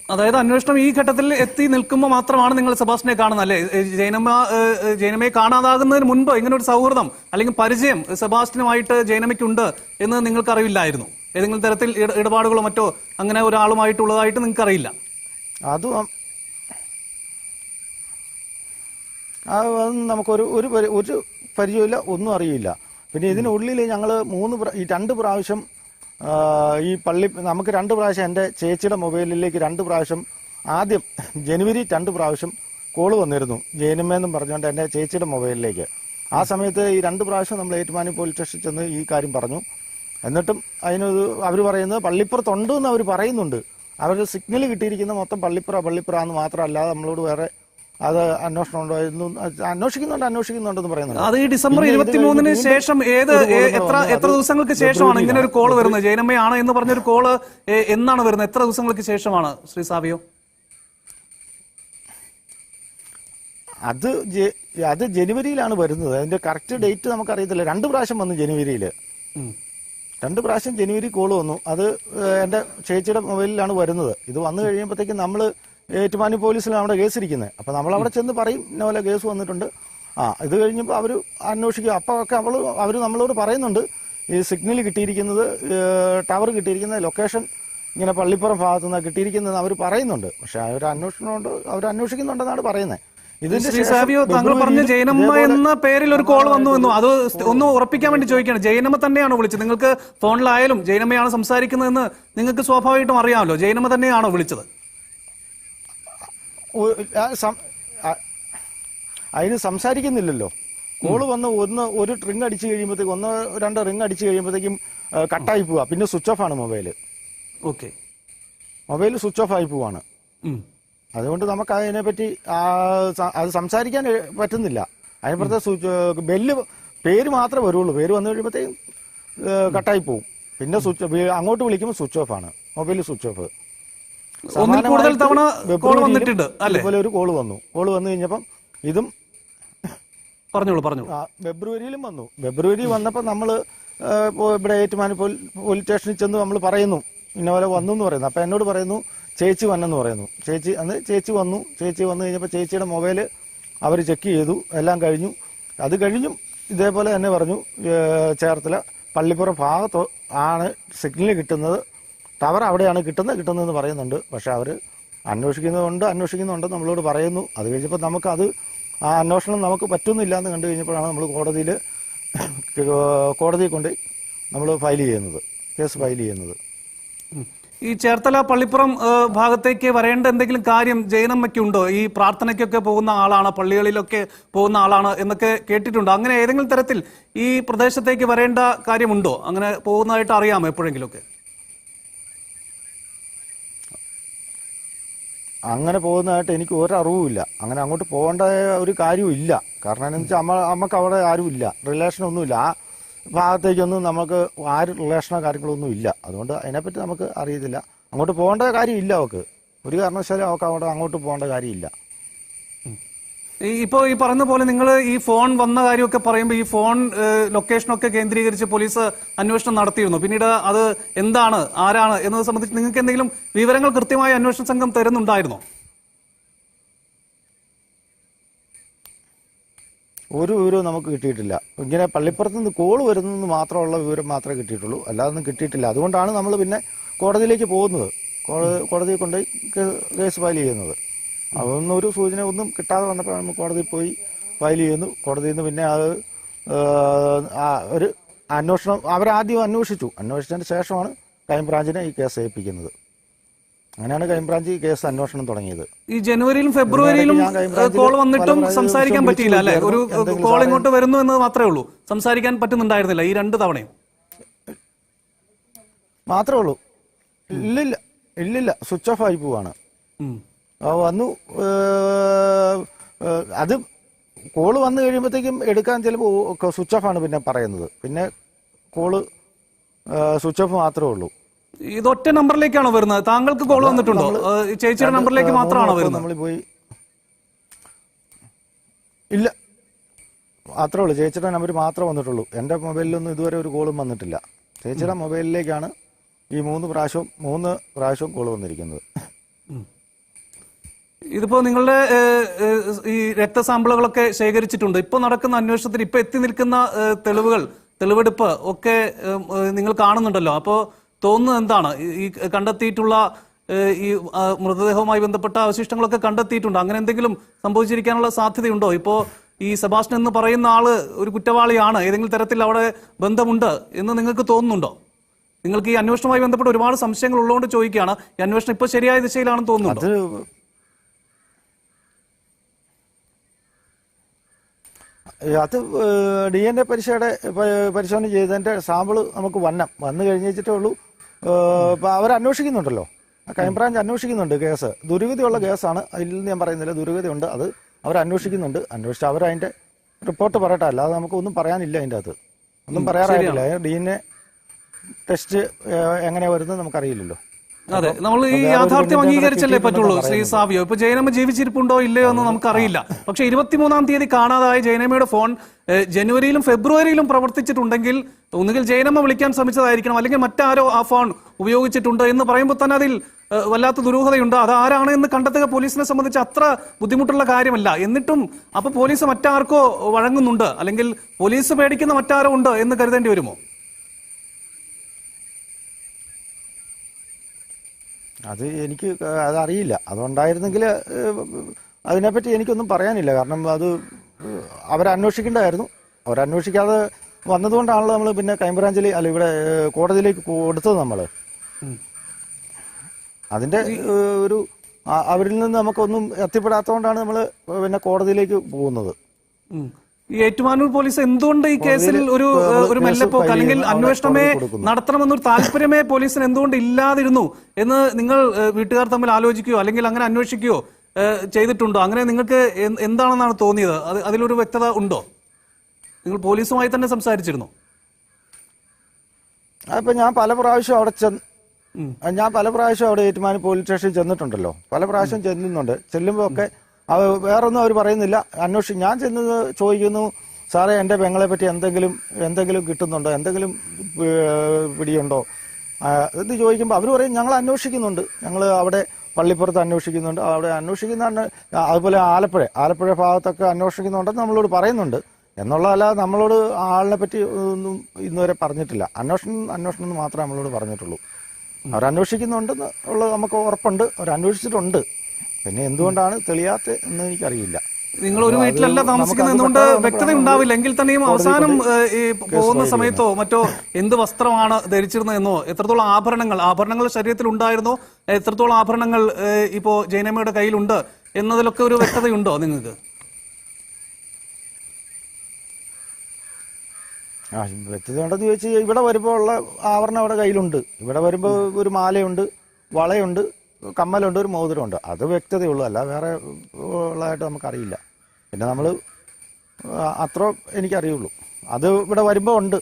അതായത് അന്വേഷണം ഈ ഘട്ടത്തിൽ എത്തി നിൽക്കുമ്പോൾ മാത്രമാണ് നിങ്ങൾ സെബാസ്റ്റിനെ കാണുന്നത് അല്ലേ? ജൈനമ്മ ജൈനമ്മയെ കാണാതാകുന്നതിന് മുൻപ് ഇങ്ങനെ ഒരു സൗഹൃദം അല്ലെങ്കിൽ പരിചയം സെബാസ്റ്റിനുമായിട്ട് ജൈനമ്മയ്ക്കുണ്ട് എന്ന് നിങ്ങൾക്ക് അറിയില്ലായിരുന്നു ഏതെങ്കിലും തരത്തിൽ ഇടപാടുകളോ മറ്റോ അങ്ങനെ ഒരാളുമായിട്ടുള്ളതായിട്ട് നിങ്ങൾക്ക് അറിയില്ല അതും നമുക്കൊരു ഒരു ഒരു പരിചയമില്ല ഒന്നും അറിയില്ല. പിന്നെ ഇതിനുള്ളിൽ ഞങ്ങൾ മൂന്ന് ഈ രണ്ട് പ്രാവശ്യം ഈ പള്ളി നമുക്ക് രണ്ട് പ്രാവശ്യം എന്റെ ചേച്ചിയുടെ മൊബൈലിലേക്ക് രണ്ട് പ്രാവശ്യം ആദ്യം ജനുവരി രണ്ട് പ്രാവശ്യം കോൾ വന്നിരുന്നു ജയനുമെന്നും പറഞ്ഞുകൊണ്ട് എന്റെ ചേച്ചിയുടെ മൊബൈലിലേക്ക്. ആ സമയത്ത് ഈ രണ്ട് പ്രാവശ്യം നമ്മൾ ഏറ്റുമാനി പോലീസ് സ്റ്റേഷനിൽ ചെന്ന് ഈ കാര്യം പറഞ്ഞു. എന്നിട്ടും അതിനൊരു അവർ പറയുന്നത് പള്ളിപ്പുറത്തുണ്ട് എന്ന് അവർ പറയുന്നുണ്ട്. അവർ സിഗ്നൽ കിട്ടിയിരിക്കുന്ന മൊത്തം പള്ളിപ്പുറ പള്ളിപ്പുറ എന്ന് മാത്രമല്ലാതെ നമ്മളോട് വേറെ അത് അന്വേഷണം ഉണ്ടോ അന്വേഷിക്കുന്നുണ്ട് അന്വേഷിക്കുന്നുണ്ടെന്ന് പറയുന്നത് അത് ഈ ഡിസംബർ ഇരുപത്തിമൂന്നിന് ശേഷം ഏത് എത്ര എത്ര ദിവസങ്ങൾക്ക് ശേഷമാണ് ഇങ്ങനെ ഒരു കോൾ വരുന്നത്? ജയനമ്മയാണ് എന്ന് പറഞ്ഞൊരു കോൾ എന്നാണ് വരുന്നത്? എത്ര ദിവസങ്ങൾക്ക് ശേഷമാണ് ശ്രീ സാബിയോ അത് അത് ജനുവരിയിലാണ് വരുന്നത്. അതിന്റെ കറക്റ്റ് ഡേറ്റ് നമുക്ക് അറിയത്തില്ല രണ്ട് പ്രാവശ്യം വന്നു ജനുവരിയിൽ. രണ്ട് പ്രാവശ്യം ജനുവരി കോൾ വന്നു. അത് എന്റെ ചേച്ചിയുടെ മൊബൈലിലാണ് വരുന്നത്. ഇത് വന്നു കഴിയുമ്പോഴത്തേക്കും നമ്മൾ ഏറ്റുമാനി പോലീസിലാണ് അവിടെ കേസ് ഇരിക്കുന്നത് അപ്പം നമ്മൾ അവിടെ ചെന്ന് പറയും ഇന്ന പോലെ കേസ് വന്നിട്ടുണ്ട്. ആ ഇത് കഴിഞ്ഞപ്പോൾ അവർ അന്വേഷിക്കും. അപ്പോൾ ഒക്കെ അവൾ അവർ നമ്മളോട് പറയുന്നുണ്ട് ഈ സിഗ്നൽ കിട്ടിയിരിക്കുന്നത് ടവർ കിട്ടിയിരിക്കുന്ന ലൊക്കേഷൻ ഇങ്ങനെ പള്ളിപ്പുറം ഭാഗത്തു നിന്നാണ് കിട്ടിയിരിക്കുന്നത് അവർ പറയുന്നുണ്ട്. പക്ഷെ അവർ അന്വേഷണം കൊണ്ട് അവർ അന്വേഷിക്കുന്നുണ്ടെന്നാണ് പറയുന്നത്. ഇതിന്റെ താങ്കൾ പറഞ്ഞ ജയനമ്മ എന്ന പേരിൽ ഒരു കോൾ വന്നു എന്നു. അത് ഒന്ന് ഉറപ്പിക്കാൻ വേണ്ടി ചോദിക്കുകയാണ്. ജയനമ്മ തന്നെയാണോ വിളിച്ചത്? നിങ്ങൾക്ക് ഫോണിലായാലും ജയനമ്മയാണ് സംസാരിക്കുന്നതെന്ന് നിങ്ങൾക്ക് സ്വാഭാവികമായിട്ടും അറിയാമല്ലോ. ജയനമ്മ തന്നെയാണോ വിളിച്ചത്? അതിന് സംസാരിക്കുന്നില്ലല്ലോ. കോൾ വന്ന് ഒന്ന് ഒരു റിങ് അടിച്ചു കഴിയുമ്പോഴത്തേക്കും ഒന്ന് രണ്ട് റിങ് അടിച്ചു കഴിയുമ്പോഴത്തേക്കും കട്ടായി പോവാ. പിന്നെ സ്വിച്ച് ഓഫ് ആണ് mobile okay. Mobile switch off ആയി പോവാണ്. അതുകൊണ്ട് നമുക്ക് അതിനെപ്പറ്റി അത് സംസാരിക്കാൻ പറ്റുന്നില്ല. അതിനപ്പുറത്തെ സ്വിച്ച് ബെല്ല് പേര് മാത്രമേ വരുള്ളൂ. പേര് വന്നു കഴിയുമ്പോഴത്തേക്കും കട്ടായി പോവും. പിന്നെ സ്വിച്ച് അങ്ങോട്ട് വിളിക്കുമ്പോൾ സ്വിച്ച് ഓഫ് ആണ്. Mobile switch off. ഒന്നിൽ കൂടുതൽ തവണ കോൾ വന്നിട്ടുണ്ട് അല്ലേ? ഒരു കോൾ വന്നു. കോൾ വന്നു കഴിഞ്ഞപ്പം ഇതും പറഞ്ഞോളൂ പറഞ്ഞോളൂ. ഫെബ്രുവരിയിലും വന്നു. ഫെബ്രുവരി വന്നപ്പോൾ നമ്മൾ ഇവിടെ ഏറ്റുമാനൂർ പോലീ- പോലീസ് സ്റ്റേഷനിൽ ചെന്ന് നമ്മൾ പറയുന്നു. ഇന്ന പോലെ വന്നു എന്ന് പറയുന്നു. അപ്പം എന്നോട് പറയുന്നു ചേച്ചി വന്നെന്ന് പറയുന്നു. ചേച്ചി അന്ന് ചേച്ചി വന്നു. ചേച്ചി വന്നു കഴിഞ്ഞപ്പോൾ ചേച്ചിയുടെ മൊബൈൽ അവർ ചെക്ക് ചെയ്തു. എല്ലാം കഴിഞ്ഞു. അത് കഴിഞ്ഞും ഇതേപോലെ തന്നെ പറഞ്ഞു ചേർത്തല പള്ളിപ്പുറം ഭാഗത്ത് ആണ് സിഗ്നൽ കിട്ടുന്നത്. ടവർ അവിടെയാണ് കിട്ടുന്നത് കിട്ടുന്നതെന്ന് പറയുന്നുണ്ട്. പക്ഷേ അവർ അന്വേഷിക്കുന്നതുകൊണ്ട് അന്വേഷിക്കുന്നുണ്ട് നമ്മളോട് പറയുന്നു. അത് കഴിഞ്ഞപ്പോൾ നമുക്ക് അത് ആ അന്വേഷണം നമുക്ക് പറ്റുന്നില്ല എന്ന് കണ്ടു കഴിഞ്ഞപ്പോഴാണ് നമ്മൾ കോടതിയിൽ കോടതിയിൽ കൊണ്ട് നമ്മൾ ഫയൽ ചെയ്യുന്നത് കേസ് ഫയൽ ചെയ്യുന്നത്. ഈ ചേർത്തല പള്ളിപ്പുറം ഭാഗത്തേക്ക് വരേണ്ട എന്തെങ്കിലും കാര്യം ജയനമ്മയ്ക്കുണ്ടോ ഈ പ്രാർത്ഥനയ്ക്കൊക്കെ പോകുന്ന ആളാണ് പള്ളികളിലൊക്കെ പോകുന്ന ആളാണ് എന്നൊക്കെ കേട്ടിട്ടുണ്ട്. അങ്ങനെ ഏതെങ്കിലും തരത്തിൽ ഈ പ്രദേശത്തേക്ക് വരേണ്ട കാര്യമുണ്ടോ? അങ്ങനെ പോകുന്നതായിട്ട് അറിയാമോ എപ്പോഴെങ്കിലുമൊക്കെ? അങ്ങനെ പോകുന്നതായിട്ട് എനിക്ക് ഒരു അറിവുമില്ല അങ്ങനെ അങ്ങോട്ട് പോകേണ്ട ഒരു കാര്യവും ഇല്ല കാരണം എന്ന് വെച്ചാൽ അമ്മ നമുക്ക് അവിടെ ആരുമില്ല. റിലേഷനൊന്നുമില്ല ആ ഭാഗത്തേക്കൊന്നും നമുക്ക് ആരും റിലേഷനോ കാര്യങ്ങളൊന്നും ഇല്ല. അതുകൊണ്ട് അതിനെപ്പറ്റി നമുക്ക് അറിയത്തില്ല. അങ്ങോട്ട് പോകേണ്ട കാര്യമില്ല അവക്ക്. ഒരു കാരണവശാലും അവൾക്ക് അവിടെ അങ്ങോട്ട് പോകേണ്ട കാര്യമില്ല. ഇപ്പോൾ ഈ പറഞ്ഞ പോലെ നിങ്ങൾ ഈ ഫോൺ വന്ന കാര്യമൊക്കെ പറയുമ്പോൾ ഈ ഫോൺ ലൊക്കേഷനൊക്കെ കേന്ദ്രീകരിച്ച് പോലീസ് അന്വേഷണം നടത്തിയിരുന്നു. പിന്നീട് അത് എന്താണ് ആരാണ് എന്നത് സംബന്ധിച്ച് നിങ്ങൾക്ക് എന്തെങ്കിലും വിവരങ്ങൾ കൃത്യമായി അന്വേഷണ സംഘം തരുന്നുണ്ടായിരുന്നോ? ഒരു വിവരവും നമുക്ക് കിട്ടിയിട്ടില്ല. ഇങ്ങനെ പള്ളിപ്പുറത്ത് നിന്ന് കോൾ വരുന്നെന്ന് മാത്രമുള്ള വിവരം മാത്രമേ കിട്ടിയിട്ടുള്ളൂ. അല്ലാതൊന്നും കിട്ടിയിട്ടില്ല. അതുകൊണ്ടാണ് നമ്മൾ പിന്നെ കോടതിയിലേക്ക് പോകുന്നത്. കോടതി കൊണ്ടുപോയി കേസ് ഫയൽ ചെയ്യുന്നത്. അതൊന്നും ഒരു സൂചന ഒന്നും കിട്ടാതെ വന്നപ്പോഴാണ് നമ്മൾ കോടതിയിൽ പോയി ഫയൽ ചെയ്യുന്നു. കോടതിയിൽ നിന്ന് പിന്നെ അത് ഒരു അന്വേഷണം അവരാദ്യം അന്വേഷിച്ചു. അന്വേഷിച്ചതിന് ശേഷമാണ് ക്രൈംബ്രാഞ്ചിനെ ഈ കേസ് ഏൽപ്പിക്കുന്നത്. അങ്ങനെയാണ് ക്രൈംബ്രാഞ്ച് ഈ കേസ് അന്വേഷണം തുടങ്ങിയത്. ഈ ജനുവരിയിലും ഫെബ്രുവരിയിലും കോൾ വന്നിട്ടും സംസാരിക്കാൻ പറ്റിയില്ല അല്ലെ? ഒരു കോൾ ഇങ്ങോട്ട് വരുന്നു എന്ന് മാത്രമേ ഉള്ളൂ. സംസാരിക്കാൻ പറ്റുന്നുണ്ടായിരുന്നില്ല ഈ രണ്ട് തവണയും. മാത്രമേ ഉള്ളൂ. ഇല്ലില്ല ഇല്ലില്ല. സ്വിച്ച് ഓഫ് ആയി പോവാണ്. വന്നു. അത് കോൾ വന്നു കഴിയുമ്പോഴത്തേക്കും എടുക്കാൻ ചിലപ്പോൾ സ്വിച്ച് ഓഫ് ആണ് പിന്നെ പറയുന്നത്. പിന്നെ കോൾ സ്വിച്ച് ഓഫ് മാത്രമേ ഉള്ളൂ. ഇത് ഒറ്റ നമ്പറിലേക്കാണോ വരുന്നത്? താങ്കൾക്ക് കോൾ വന്നിട്ടുണ്ടോ? ചേച്ചിയുടെ നമ്പറിലേക്ക് മാത്രമാണോ വരുന്നത്? നമ്മൾ പോയി. ഇല്ല. മാത്രമേ ഉള്ളൂ. ചേച്ചിയുടെ നമ്പർ മാത്രമേ വന്നിട്ടുള്ളൂ. എന്റെ മൊബൈലിലൊന്നും ഇതുവരെ ഒരു കോളും വന്നിട്ടില്ല. ചേച്ചിയുടെ മൊബൈലിലേക്കാണ് ഈ മൂന്ന് പ്രാവശ്യവും മൂന്ന് പ്രാവശ്യവും കോൾ വന്നിരിക്കുന്നത്. ഇതിപ്പോ നിങ്ങളുടെ ഈ രക്തസാമ്പിളുകളൊക്കെ ശേഖരിച്ചിട്ടുണ്ട്. ഇപ്പൊ നടക്കുന്ന അന്വേഷണത്തിൽ ഇപ്പൊ എത്തി നിൽക്കുന്ന തെളിവുകൾ തെളിവെടുപ്പ് ഒക്കെ നിങ്ങൾ കാണുന്നുണ്ടല്ലോ. അപ്പോ തോന്നുന്നത് എന്താണ്? ഈ- ഈ കണ്ടെത്തിയിട്ടുള്ള ഈ മൃതദേഹവുമായി ബന്ധപ്പെട്ട അവശിഷ്ടങ്ങളൊക്കെ കണ്ടെത്തിയിട്ടുണ്ട്. അങ്ങനെ എന്തെങ്കിലും സംഭവിച്ചിരിക്കാനുള്ള സാധ്യതയുണ്ടോ? ഇപ്പോ ഈ സെബാസ്റ്റ്യൻ എന്ന് പറയുന്ന ആൾ ഒരു കുറ്റവാളിയാണ്. ഏതെങ്കിലും തരത്തിൽ അവിടെ ബന്ധമുണ്ട് എന്ന് നിങ്ങൾക്ക് തോന്നുന്നുണ്ടോ? നിങ്ങൾക്ക് ഈ അന്വേഷണവുമായി ബന്ധപ്പെട്ട് ഒരുപാട് സംശയങ്ങൾ ഉള്ളതുകൊണ്ട് ചോദിക്കുകയാണ്. ഈ അന്വേഷണം ഇപ്പൊ ശരിയായ ദിശയിലാണെന്ന് തോന്നുന്നുണ്ടോ? അത് ഡി എൻ എ പരിശോധന പരിശോധന ചെയ്തതിന്റെ സാമ്പിൾ നമുക്ക് വന്നം. വന്നു കഴിഞ്ഞിട്ടേ ഉള്ളൂ. ഇപ്പൊ അവർ അന്വേഷിക്കുന്നുണ്ടല്ലോ. ആ ക്രൈംബ്രാഞ്ച് അന്വേഷിക്കുന്നുണ്ട് കേസ്. ദുരുഗതിയുള്ള കേസാണ്. അതിൽ നിന്ന് ഞാൻ പറയുന്നില്ല. ദുരിതയുണ്ട് അത്. അവർ അന്വേഷിക്കുന്നുണ്ട്. അന്വേഷിച്ച് അവർ അതിന്റെ റിപ്പോർട്ട് പറയട്ടെ. അല്ലാതെ നമുക്ക് ഒന്നും പറയാനില്ല അതിന്റെ അകത്ത്. ഒന്നും പറയാറില്ല ഡി എൻ എ ടെസ്റ്റ് എങ്ങനെയാ വരുന്നത് നമുക്കറിയില്ലല്ലോ. അതെ നമ്മൾ ഈ യാഥാർത്ഥ്യം അംഗീകരിച്ചല്ലേ പറ്റുള്ളൂ. ശ്രീ സാവിയോ ഇപ്പൊ ജയനമ്മ ജീവിച്ചിരിപ്പുണ്ടോ ഇല്ലയോ എന്ന് നമുക്കറിയില്ല. പക്ഷെ ഇരുപത്തിമൂന്നാം തീയതി കാണാതായ ജയനമ്മയുടെ ഫോൺ ജനുവരിയിലും ഫെബ്രുവരിയിലും പ്രവർത്തിച്ചിട്ടുണ്ടെങ്കിൽ ഒന്നുകിൽ ജയനമ്മ വിളിക്കാൻ ശ്രമിച്ചതായിരിക്കണം അല്ലെങ്കിൽ മറ്റാരോ ആ ഫോൺ ഉപയോഗിച്ചിട്ടുണ്ട് എന്ന് പറയുമ്പോൾ തന്നെ അതിൽ വല്ലാത്ത ദുരൂഹതയുണ്ട്. അത് ആരാണ് എന്ന് കണ്ടെത്തുക പോലീസിനെ സംബന്ധിച്ച് അത്ര ബുദ്ധിമുട്ടുള്ള കാര്യമല്ല. എന്നിട്ടും അപ്പൊ പോലീസ് മറ്റാർക്കോ വഴങ്ങുന്നുണ്ട്? അല്ലെങ്കിൽ പോലീസ് പേടിക്കുന്ന മറ്റാരോ ഉണ്ട് എന്ന് കരുതേണ്ടി വരുമോ? അത് എനിക്ക് അതറിയില്ല. അതുണ്ടായിരുന്നെങ്കിൽ അതിനെപ്പറ്റി എനിക്കൊന്നും പറയാനില്ല. കാരണം അത് അവരന്വേഷിക്കേണ്ടതായിരുന്നു. അവരന്വേഷിക്കാതെ വന്നതുകൊണ്ടാണല്ലോ നമ്മൾ പിന്നെ ക്രൈംബ്രാഞ്ചിൽ അല്ല ഇവിടെ കോടതിയിലേക്ക് കൊടുത്തത് നമ്മൾ അതിന്റെ ഒരു അവരിൽ നിന്ന് നമുക്കൊന്നും എത്തിപ്പെടാത്തതുകൊണ്ടാണ് നമ്മൾ പിന്നെ കോടതിയിലേക്ക് പോകുന്നത്. ഈ ഏറ്റുമാനൂർ പോലീസ് എന്തുകൊണ്ട് ഈ കേസിൽ ഒരു ഒരു മെല്ലപ്പോക്ക് അല്ലെങ്കിൽ അന്വേഷണമേ. നടത്തണമെന്നൊരു താല്പര്യമേ പോലീസിന് എന്തുകൊണ്ട് ഇല്ലാതിരുന്നു എന്ന് നിങ്ങൾ വീട്ടുകാർ തമ്മിൽ ആലോചിക്കുകയോ അല്ലെങ്കിൽ അങ്ങനെ അന്വേഷിക്കുകയോ ചെയ്തിട്ടുണ്ടോ? അങ്ങനെ നിങ്ങൾക്ക് എന്താണെന്നാണ് തോന്നിയത്? അത് അതിലൊരു വ്യക്തത ഉണ്ടോ? നിങ്ങൾ പോലീസുമായി തന്നെ സംസാരിച്ചിരുന്നു? അതിപ്പോ ഞാൻ പല പ്രാവശ്യം അവിടെ ചെന്ന് ഞാൻ പല പ്രാവശ്യം അവിടെ ഏറ്റുമാനൂർ പോലീസ് സ്റ്റേഷനിൽ ചെന്നിട്ടുണ്ടല്ലോ. പല പ്രാവശ്യം ചെല്ലുന്നുണ്ട്. ചെല്ലുമ്പോൾ ഒക്കെ അവ വേറൊന്നും അവർ പറയുന്നില്ല. അന്വേഷിച്ച് ഞാൻ ചെന്ന് ചോദിക്കുന്നു സാറേ എന്റെ പെങ്ങളെ പറ്റി എന്തെങ്കിലും എന്തെങ്കിലും കിട്ടുന്നുണ്ടോ? എന്തെങ്കിലും പിടിയുണ്ടോ? എന്ന് ചോദിക്കുമ്പോൾ അവർ പറയും ഞങ്ങൾ അന്വേഷിക്കുന്നുണ്ട്. ഞങ്ങൾ അവിടെ പള്ളിപ്പുറത്ത് അന്വേഷിക്കുന്നുണ്ട്. അവിടെ അന്വേഷിക്കുന്ന അന്വേ- അതുപോലെ ആലപ്പുഴ. ആലപ്പുഴ ഭാഗത്തൊക്കെ അന്വേഷിക്കുന്നുണ്ടെന്ന് നമ്മളോട് പറയുന്നുണ്ട്. എന്നുള്ളതല്ലാതെ നമ്മളോട് ആളിനെ പറ്റി ഒന്നും ഇന്നുവരെ പറഞ്ഞിട്ടില്ല. അന്വേഷണം അന്വേഷണം എന്ന് മാത്രമേ നമ്മളോട് പറഞ്ഞിട്ടുള്ളൂ. അവർ അന്വേഷിക്കുന്നുണ്ടെന്ന് ഉള്ളത് നമുക്ക് ഉറപ്പുണ്ട്. അവർ അന്വേഷിച്ചിട്ടുണ്ട് പിന്നെ എന്തുകൊണ്ടാണ് തെളിയാത്ത എന്ന് എനിക്കറിയില്ല. നിങ്ങൾ ഒരു വീട്ടിലല്ല താമസിക്കുന്നത് എന്തുകൊണ്ട് വ്യക്തത ഉണ്ടാവില്ല? എങ്കിൽ തന്നെയും അവസാനം ഈ പോകുന്ന സമയത്തോ മറ്റോ എന്ത് വസ്ത്രമാണ് ധരിച്ചിരുന്നതെന്നോ എത്രത്തോളം ആഭരണങ്ങൾ ആഭരണങ്ങൾ ശരീരത്തിൽ ഉണ്ടായിരുന്നോ എത്രത്തോളം ആഭരണങ്ങൾ ഇപ്പോ ജൈനമ്മയുടെ കയ്യിലുണ്ട് എന്നതിലൊക്കെ ഒരു വ്യക്തതയുണ്ടോ നിങ്ങൾക്ക്? ആ വ്യക്തത ഉണ്ടെന്ന് ചോദിച്ചാൽ ഇവിടെ വരുമ്പോൾ ഉള്ള ആവരണം അവിടെ കയ്യിലുണ്ട്. ഇവിടെ വരുമ്പോൾ ഒരു മാലയുണ്ട് വളയുണ്ട് കമ്മലുണ്ട് ഒരു മോതിരമുണ്ട്. അത് വ്യക്തതയുള്ളൂ. അല്ല വേറെ ഉള്ളതായിട്ട് നമുക്കറിയില്ല. പിന്നെ നമ്മൾ അത്ര എനിക്കറിയുള്ളൂ. അത് ഇവിടെ വരുമ്പോൾ ഉണ്ട്.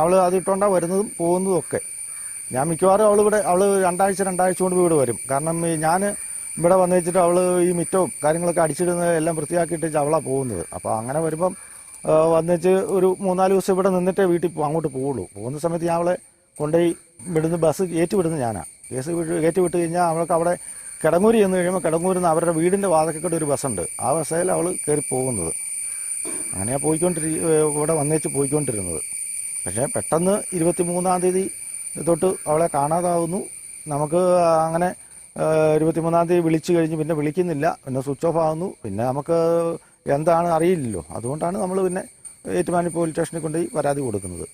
അവൾ അത് ഇട്ടുകൊണ്ടാണ് വരുന്നതും പോകുന്നതും ഒക്കെ. ഞാൻ മിക്കവാറും അവൾ ഇവിടെ അവൾ രണ്ടാഴ്ച രണ്ടാഴ്ച കൊണ്ട് ഇവിടെ വരും. കാരണം ഞാൻ ഇവിടെ വന്നു വെച്ചിട്ട് അവൾ ഈ മിറ്റവും കാര്യങ്ങളൊക്കെ അടിച്ചിടുന്നത് എല്ലാം വൃത്തിയാക്കിയിട്ട് അവളാണ് പോകുന്നത്. അപ്പോൾ അങ്ങനെ വരുമ്പം വന്നിച്ച് ഒരു മൂന്നാൽ ദിവസം ഇവിടെ നിന്നിട്ടേ വീട്ടിൽ അങ്ങോട്ട് പോവുള്ളൂ. പോകുന്ന സമയത്ത് ഞാൻ അവളെ കൊണ്ടുപോയി വിടുന്ന ബസ് ഏറ്റുവിടുന്നത് ഞാനാണ് കേസ് കയറ്റിവിട്ട് കയറ്റി വിട്ട് കഴിഞ്ഞാൽ അവൾക്ക് അവിടെ കിടങ്ങൂരി ചെന്ന് കഴിയുമ്പോൾ കിടങ്ങൂരിൽ നിന്ന് അവരുടെ വീടിന്റെ വാതക്കക്കൂടെ ഒരു ബസ്സുണ്ട്. ആ ബസ്സിൽ അവൾ കയറി പോകുന്നത്. അങ്ങനെയാണ് പോയിക്കൊണ്ടിരി ഇവിടെ വന്നേച്ച് പോയിക്കൊണ്ടിരുന്നത്. പക്ഷേ പെട്ടെന്ന് ഇരുപത്തി മൂന്നാം തീയതി തൊട്ട് അവളെ കാണാതാവുന്നു. നമുക്ക് അങ്ങനെ ഇരുപത്തി മൂന്നാം തീയതി വിളിച്ചു കഴിഞ്ഞ് പിന്നെ വിളിക്കുന്നില്ല. പിന്നെ സ്വിച്ച് ഓഫ് ആകുന്നു പിന്നെ നമുക്ക് എന്താണ് അറിയില്ലല്ലോ. അതുകൊണ്ടാണ് നമ്മൾ പിന്നെ ഏറ്റുമാനി പോലീസ് സ്റ്റേഷനിൽ കൊണ്ടുപോയി പരാതി കൊടുക്കുന്നത്.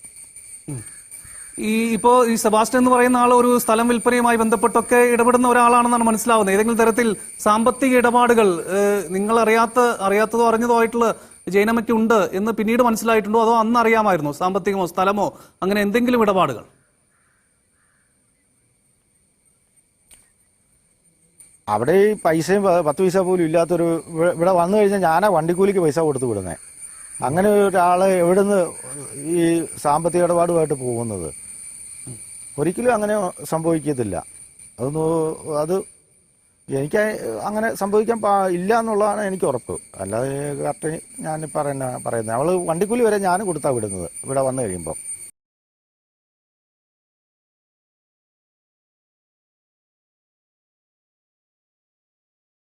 ഈ ഇപ്പോ ഈ സെബാസ്റ്റ്യൻ എന്ന് പറയുന്ന ആൾ ഒരു സ്ഥലം വിൽപ്പനയുമായി ബന്ധപ്പെട്ടൊക്കെ ഇടപെടുന്ന ഒരാളാണെന്നാണ് മനസ്സിലാവുന്നത്. ഏതെങ്കിലും തരത്തിൽ സാമ്പത്തിക ഇടപാടുകൾ നിങ്ങൾ അറിയാത്ത അറിയാത്തതോ അറിഞ്ഞതോ ആയിട്ടുള്ള ജൈനമയ്ക്ക് ഉണ്ട് എന്ന് പിന്നീട് മനസ്സിലായിട്ടുണ്ടോ? അതോ അന്ന് അറിയാമായിരുന്നോ സാമ്പത്തികമോ സ്ഥലമോ അങ്ങനെ എന്തെങ്കിലും ഇടപാടുകൾ? അവിടെ പൈസയും പത്ത് പൈസ പോലും ഇല്ലാത്തൊരു ഇവിടെ വന്നു കഴിഞ്ഞാൽ ഞാനാ വണ്ടിക്കൂലിക്ക് പൈസ കൊടുത്തു വിടുന്നത് അങ്ങനെ ഒരാളെ എവിടുന്ന് ഈ സാമ്പത്തിക ഇടപാടുമായിട്ട് പോകുന്നത്? ഒരിക്കലും അങ്ങനെ സംഭവിക്കത്തില്ല. അതൊന്ന് അത് എനിക്ക് അങ്ങനെ സംഭവിക്കാൻ ഇല്ല എന്നുള്ളതാണ് എനിക്ക് ഉറപ്പ്. അല്ലാതെ കറക്റ്റ് ഞാൻ പറയുന്ന പറയുന്നത്. അവൾ വണ്ടിക്കൂലി വരെ ഞാൻ കൊടുത്താ വിടുന്നത്. ഇവിടെ വന്നു കഴിയുമ്പോൾ